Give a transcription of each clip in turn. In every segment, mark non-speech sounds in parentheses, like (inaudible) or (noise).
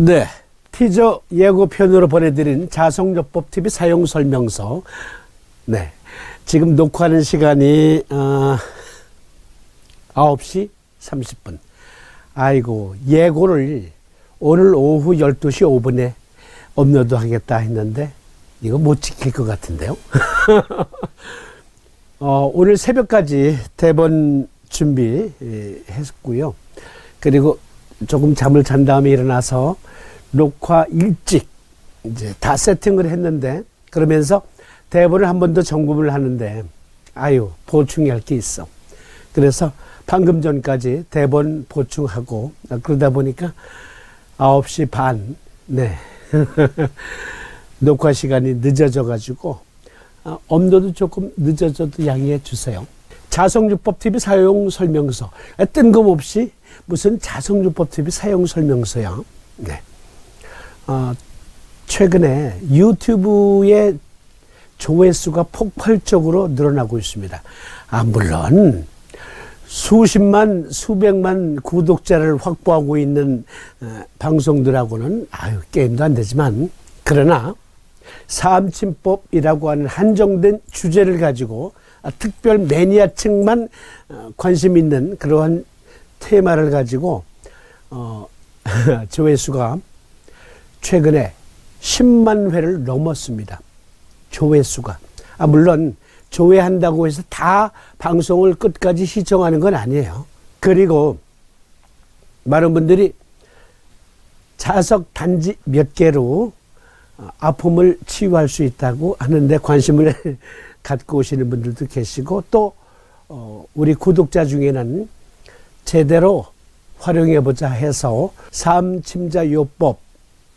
네. 티저 예고편으로 보내드린 자성요법 TV 사용 설명서. 네. 지금 녹화하는 시간이, 어, 9시 30분. 아이고, 예고를 오늘 오후 12시 5분에 업로드 하겠다 했는데, 이거 못 지킬 것 같은데요? (laughs) 어, 오늘 새벽까지 대본 준비했고요. 그리고 조금 잠을 잔 다음에 일어나서 녹화 일찍 이제 다 세팅을 했는데 그러면서 대본을 한 번 더 점검을 하는데 아유 보충할 게 있어. 그래서 방금 전까지 대본 보충하고 그러다 보니까 9시 반, 네. (laughs) 녹화 시간이 늦어져 가지고 어, 업로드 조금 늦어져도 양해해 주세요. 자성유법 TV 사용 설명서. 아, 뜬금없이 무슨 자성유법 TV 사용 설명서야. 네. 어, 최근에 유튜브의 조회수가 폭발적으로 늘어나고 있습니다. 아, 물론 수십만, 수백만 구독자를 확보하고 있는 어, 방송들하고는 아유, 게임도 안 되지만 그러나 사암침법이라고 하는 한정된 주제를 가지고 아, 특별 매니아층만 어, 관심 있는 그러한 테마를 가지고 어, (laughs) 조회수가 최근에 10만 회를 넘었습니다. 조회수가. 아, 물론 조회한다고 해서 다 방송을 끝까지 시청하는 건 아니에요. 그리고 많은 분들이 자석 단지 몇 개로 어, 아픔을 치유할 수 있다고 하는데 관심을 (laughs) 갖고 오시는 분들도 계시고 또 어, 우리 구독자 중에는 제대로 활용해 보자 해서 삼침자요법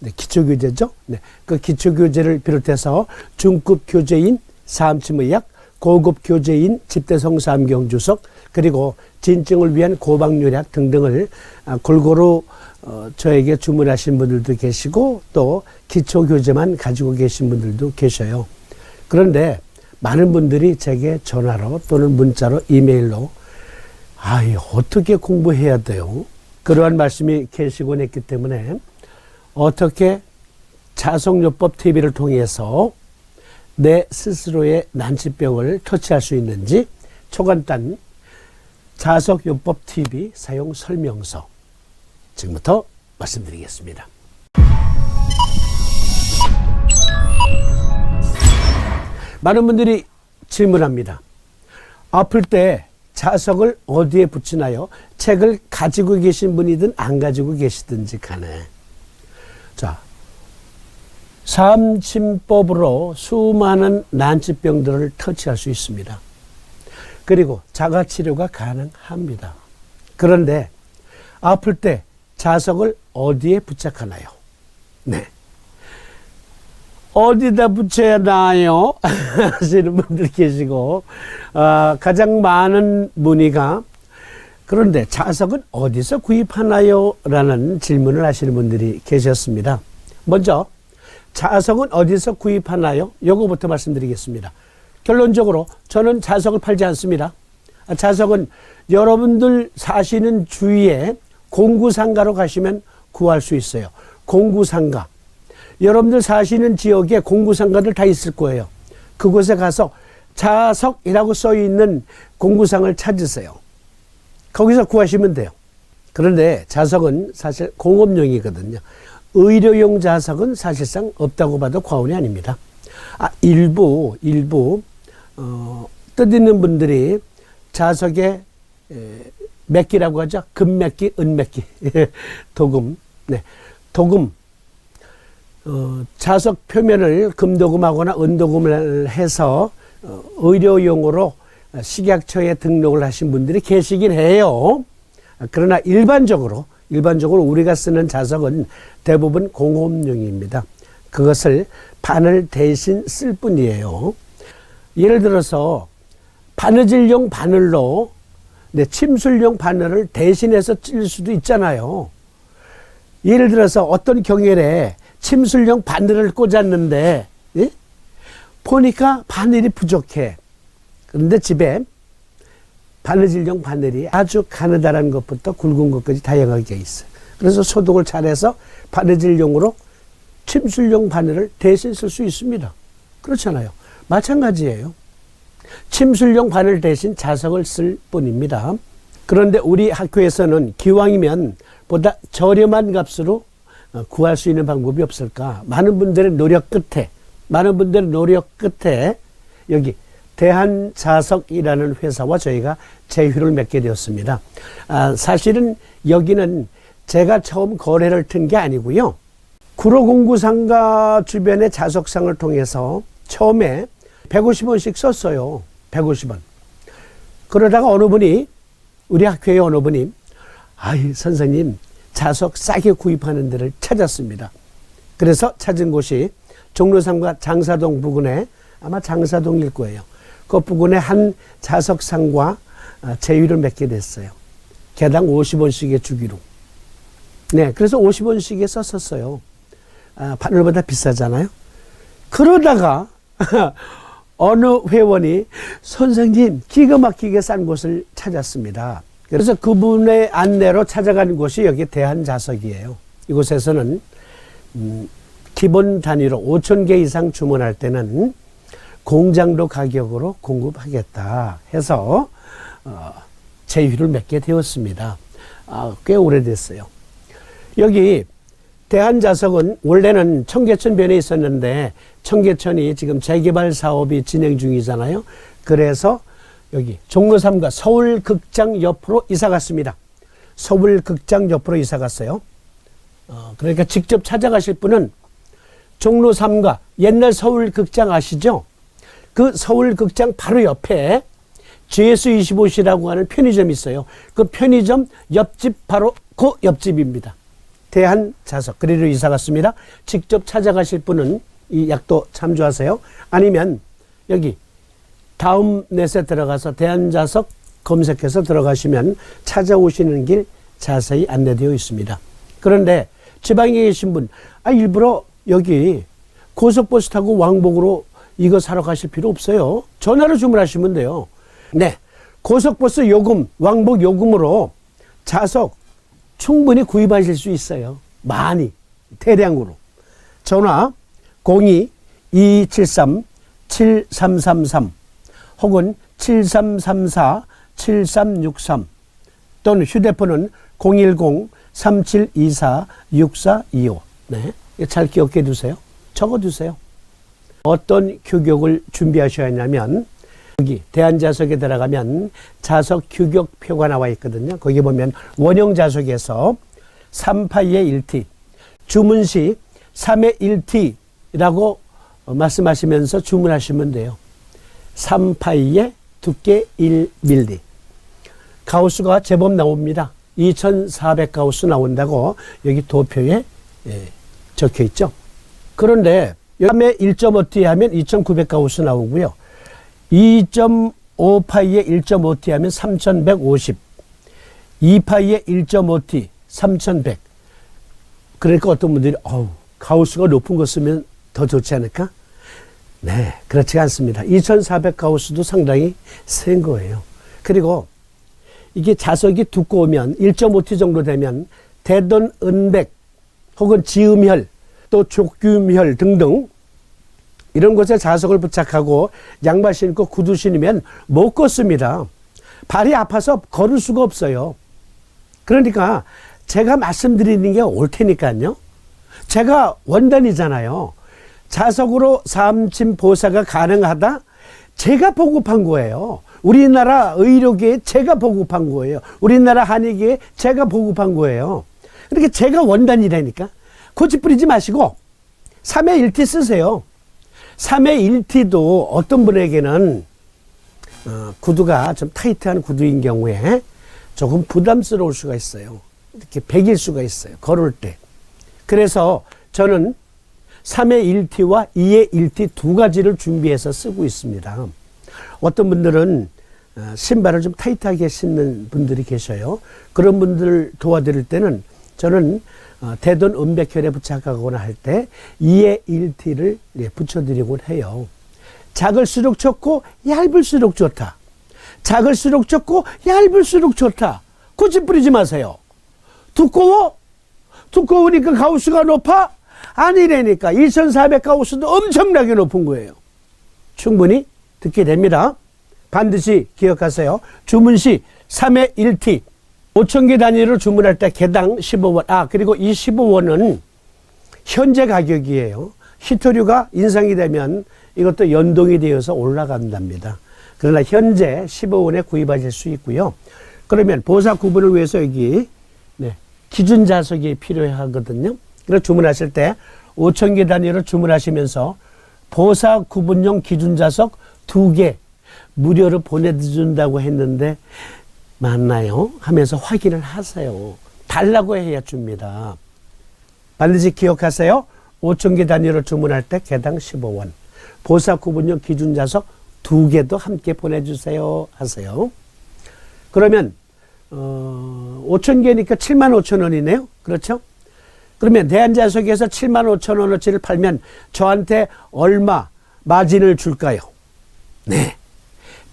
네, 기초교재죠. 네, 그 기초교재를 비롯해서 중급 교재인 삼침의학, 고급 교재인 집대성 삼경 주석 그리고 진증을 위한 고방요약 등등을 아, 골고루 어, 저에게 주문하신 분들도 계시고 또 기초 교재만 가지고 계신 분들도 계셔요. 그런데 많은 분들이 제게 전화로 또는 문자로 이메일로 아, 이 어떻게 공부해야 돼요? 그러한 말씀이 계시곤 했기 때문에 어떻게 자성요법 TV를 통해서 내 스스로의 난치병을 터치할 수 있는지 초간단 자석요법 TV 사용 설명서 지금부터 말씀드리겠습니다. 많은 분들이 질문합니다. 아플 때 자석을 어디에 붙이나요? 책을 가지고 계신 분이든 안 가지고 계시든지 간에. 자, 삼침법으로 수많은 난치병들을 터치할 수 있습니다. 그리고 자가치료가 가능합니다. 그런데 아플 때 자석을 어디에 부착하나요? 네. 어디다 붙여야 나요? (laughs) 하시는 분들 계시고, 어, 가장 많은 문의가 그런데 자석은 어디서 구입하나요? 라는 질문을 하시는 분들이 계셨습니다. 먼저, 자석은 어디서 구입하나요? 요거부터 말씀드리겠습니다. 결론적으로 저는 자석을 팔지 않습니다. 자석은 여러분들 사시는 주위에 공구상가로 가시면 구할 수 있어요. 공구상가. 여러분들 사시는 지역에 공구상가들 다 있을 거예요. 그곳에 가서 자석이라고 써 있는 공구상을 찾으세요. 거기서 구하시면 돼요. 그런데 자석은 사실 공업용이거든요. 의료용 자석은 사실상 없다고 봐도 과언이 아닙니다. 아, 일부, 일부, 어, 뜻있는 분들이 자석에 에, 맥기라고 하죠. 금맥기, 은맥기, (laughs) 도금, 네, 도금, 어, 자석 표면을 금도금하거나 은도금을 해서 어, 의료용으로 식약처에 등록을 하신 분들이 계시긴 해요. 그러나 일반적으로 일반적으로 우리가 쓰는 자석은 대부분 공업용입니다. 그것을 바늘 대신 쓸 뿐이에요. 예를 들어서 바느질용 바늘로 네, 침술용 바늘을 대신해서 찔 수도 있잖아요. 예를 들어서 어떤 경혈에 침술용 바늘을 꽂았는데 예? 보니까 바늘이 부족해. 그런데 집에 바느질용 바늘이 아주 가느다란 것부터 굵은 것까지 다양하게 있어요. 그래서 소독을 잘해서 바느질용으로 침술용 바늘을 대신 쓸 수 있습니다. 그렇잖아요. 마찬가지예요. 침술용 바늘 대신 자석을 쓸 뿐입니다. 그런데 우리 학교에서는 기왕이면 보다 저렴한 값으로 어, 구할 수 있는 방법이 없을까? 많은 분들의 노력 끝에, 많은 분들의 노력 끝에 여기 대한자석이라는 회사와 저희가 제휴를 맺게 되었습니다. 아, 사실은 여기는 제가 처음 거래를 튼 게 아니고요. 구로공구 상가 주변의 자석상을 통해서 처음에 150원씩 썼어요. 150원. 그러다가 어느 분이 우리 학교의 어느 분이 아이 선생님 자석 싸게 구입하는 데를 찾았습니다. 그래서 찾은 곳이 종로상과 장사동 부근에 아마 장사동일 거예요. 그 부근에 한 자석상과 아, 제휴를 맺게 됐어요. 개당 50원씩의 주기로. 네, 그래서 50원씩에 썼었어요. 아, 바늘보다 비싸잖아요. 그러다가 (laughs) 어느 회원이 선생님 기가 막히게 싼 곳을 찾았습니다. 그래서 그분의 안내로 찾아간 곳이 여기 대한자석이에요. 이곳에서는 음, 기본 단위로 5천 개 이상 주문할 때는 공장도 가격으로 공급하겠다 해서 어, 제휴를 맺게 되었습니다. 아, 꽤 오래됐어요. 여기 대한자석은 원래는 청계천변에 있었는데 청계천이 지금 재개발 사업이 진행 중이잖아요. 그래서 여기 종로 3가 서울극장 옆으로 이사 갔습니다. 서울극장 옆으로 이사 갔어요. 어, 그러니까 직접 찾아가실 분은 종로 3가 옛날 서울극장 아시죠? 그 서울극장 바로 옆에 GS25C라고 하는 편의점이 있어요. 그 편의점 옆집 바로 그 옆집입니다. 대한자석 그리로 이사 갔습니다. 직접 찾아가실 분은 이 약도 참조하세요. 아니면 여기 다음 넷에 들어가서 대한자석 검색해서 들어가시면 찾아오시는 길 자세히 안내되어 있습니다. 그런데 지방에 계신 분, 아, 일부러 여기 고속버스 타고 왕복으로 이거 사러 가실 필요 없어요. 전화로 주문하시면 돼요. 네. 고속버스 요금, 왕복 요금으로 자석 충분히 구입하실 수 있어요. 많이, 대량으로. 전화 02-273-7333 혹은 7334-7363 또는 휴대폰은 010-3724-6425 네. 잘 기억해 두세요. 적어 두세요. 어떤 규격을 준비하셔야 하냐면 여기 대한자석에 들어가면 자석 규격표가 나와 있거든요. 거기 보면 원형 자석에서 3파이의 1T, 주문 시 3의 1T라고 말씀하시면서 주문하시면 돼요. 3파이의 두께 1mm. 가우스가 제법 나옵니다. 2400 가우스 나온다고 여기 도표에 예, 적혀 있죠. 그런데 3의 1.5T 하면 2900 가우스 나오고요. 2.5파이에 1.5T 하면 3150. 2파이에 1.5T 3100. 그러니까 어떤 분들이 어우 가우스가 높은 거 쓰면 더 좋지 않을까? 네, 그렇지 않습니다. 2400 가우스도 상당히 센 거예요. 그리고 이게 자석이 두꺼우면 1.5T 정도 되면 대돈 은백 혹은 지음혈 또 족균혈 등등 이런 곳에 자석을 부착하고 양말 신고 구두 신으면 못 걷습니다. 발이 아파서 걸을 수가 없어요. 그러니까 제가 말씀드리는 게올 테니까요. 제가 원단이잖아요. 자석으로 삼침 보사가 가능하다? 제가 보급한 거예요. 우리나라 의료계에 제가 보급한 거예요. 우리나라 한의계에 제가 보급한 거예요. 그렇게 제가 원단이라니까. 고집 부리지 마시고 3회 1티 쓰세요. 3회 1티도 어떤 분에게는 어, 구두가 좀 타이트한 구두인 경우에 조금 부담스러울 수가 있어요. 이렇게 베길 수가 있어요. 걸을 때. 그래서 저는 3의 1T와 2의 1T 두 가지를 준비해서 쓰고 있습니다. 어떤 분들은 어, 신발을 좀 타이트하게 신는 분들이 계셔요. 그런 분들 도와드릴 때는 저는 어, 대돈 음백혈에 부착하거나 할 때 2의 1T를 예, 붙여드리곤 해요. 작을수록 좋고 얇을수록 좋다. 작을수록 좋고 얇을수록 좋다. 고집 부리지 마세요. 두꺼워? 두꺼우니까 가우스가 높아? 아니라니까 2400 가우스도 엄청나게 높은 거예요. 충분히 듣게 됩니다. 반드시 기억하세요. 주문 시 3의 1T 5,000개 단위로 주문할 때 개당 15원. 아, 그리고 이 15원은 현재 가격이에요. 히토류가 인상이 되면 이것도 연동이 되어서 올라간답니다. 그러나 현재 15원에 구입하실 수 있고요. 그러면 보사 구분을 위해서 여기 네, 기준 자석이 필요하거든요. 그래서 주문하실 때 5,000개 단위로 주문하시면서 보사 구분용 기준 자석 두 개 무료로 보내준다고 했는데 맞나요? 하면서 확인을 하세요. 달라고 해야 줍니다. 반드시 기억하세요. 5,000개 단위로 주문할 때 개당 15원. 보사 구분용 기준 자석 두 개도 함께 보내주세요. 하세요. 그러면 어, 5천 개니까 7만 5천 원이네요. 그렇죠? 그러면 대한자석에서 7만 5천 원어치를 팔면 저한테 얼마 마진을 줄까요? 네.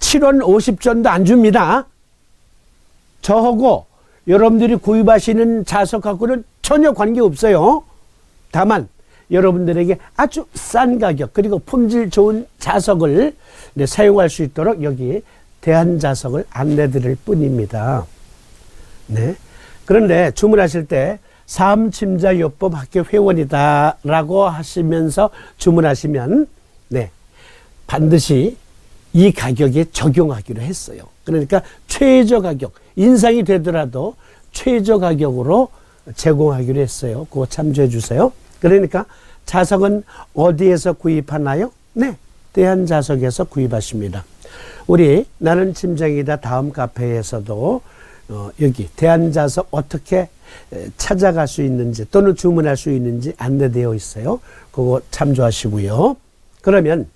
7원 50전도 안 줍니다. 저하고 여러분들이 구입하시는 자석하고는 전혀 관계 없어요. 다만 여러분들에게 아주 싼 가격 그리고 품질 좋은 자석을 네, 사용할 수 있도록 여기 대한자석을 안내드릴 뿐입니다. 네. 그런데 주문하실 때 사암침자요법 학교 회원이다라고 하시면서 주문하시면 네. 반드시 이 가격에 적용하기로 했어요. 그러니까 최저 가격, 인상이 되더라도 최저 가격으로 제공하기로 했어요. 그거 참조해 주세요. 그러니까 자석은 어디에서 구입하나요? 네. 대한자석에서 구입하십니다. 우리 나는 침장이다 다음 카페에서도 어, 여기 대한자석 어떻게 에, 찾아갈 수 있는지 또는 주문할 수 있는지 안내되어 있어요. 그거 참조하시고요. 그러면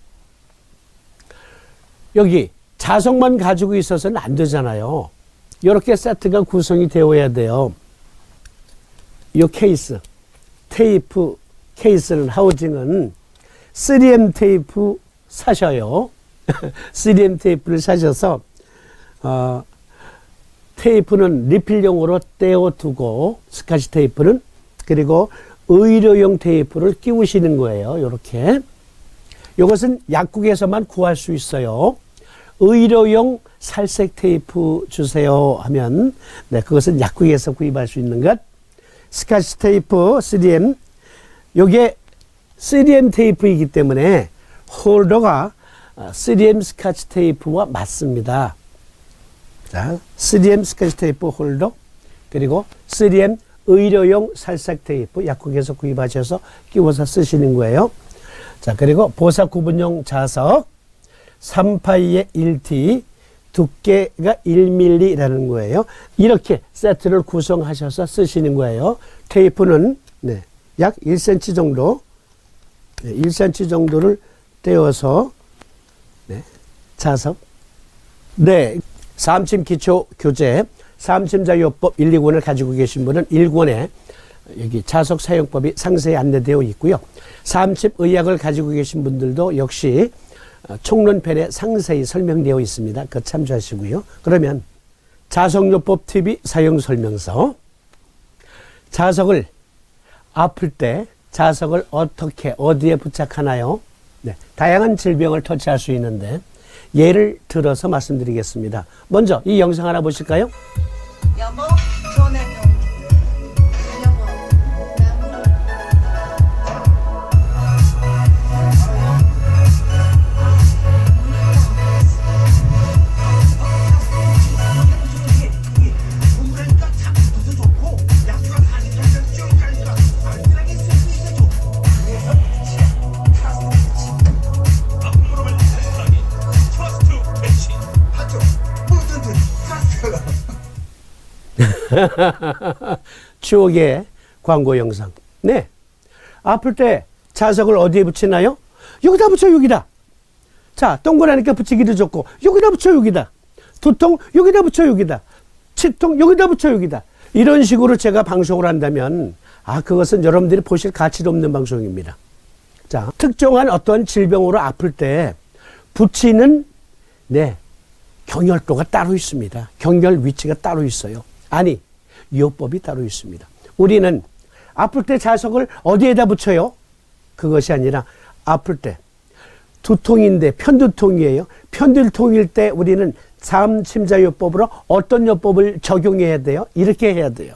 여기 자석만 가지고 있어서는 안 되잖아요. 이렇게 세트가 구성이 되어야 돼요. 이 케이스, 테이프 케이스는 하우징은 3M 테이프 사셔요. (laughs) 3M 테이프를 사셔서 어, 테이프는 리필용으로 떼어두고 스카치 테이프는 그리고 의료용 테이프를 끼우시는 거예요. 이렇게. 이것은 약국에서만 구할 수 있어요. 의료용 살색 테이프 주세요 하면 네, 그것은 약국에서 구입할 수 있는 것. 스카치 테이프 3M 요게 3M 테이프이기 때문에 홀더가 3M 스카치 테이프와 맞습니다. 자, 3M 스카치 테이프 홀더 그리고 3M 의료용 살색 테이프 약국에서 구입하셔서 끼워서 쓰시는 거예요. 자, 그리고 보사 구분용 자석 3파이의 1T 두께가 1mm라는 거예요. 이렇게 세트를 구성하셔서 쓰시는 거예요. 테이프는 네, 약 1cm 정도, 네, 1cm 정도를 떼어서 네, 자석. 네, 삼침 기초 교재, 삼침자요법 1, 2권을 가지고 계신 분은 1권에 여기 자석 사용법이 상세히 안내되어 있고요. 삼침 의학을 가지고 계신 분들도 역시 어, 총론편에 상세히 설명되어 있습니다. 그 참조하시고요. 그러면 자석요법 TV 사용 설명서 자석을 아플 때 자석을 어떻게 어디에 부착하나요? 네, 다양한 질병을 터치할 수 있는데 예를 들어서 말씀드리겠습니다. 먼저 이 영상 하나 보실까요? 여보, (laughs) 추억의 광고 영상. 네. 아플 때 자석을 어디에 붙이나요? 여기다 붙여, 여기다. 자, 동그라니까 붙이기도 좋고, 여기다 붙여, 여기다. 두통, 여기다 붙여, 여기다. 치통, 여기다 붙여, 여기다. 이런 식으로 제가 방송을 한다면, 아, 그것은 여러분들이 보실 가치도 없는 방송입니다. 자, 특정한 어떤 질병으로 아플 때 붙이는, 네, 경혈도가 따로 있습니다. 경혈 위치가 따로 있어요. 아니, 요법이 따로 있습니다. 우리는 아플 때 자석을 어디에다 붙여요? 그것이 아니라 아플 때 두통인데 편두통이에요. 편두통일 때 우리는 잠침자요법으로 어떤 요법을 적용해야 돼요? 이렇게 해야 돼요.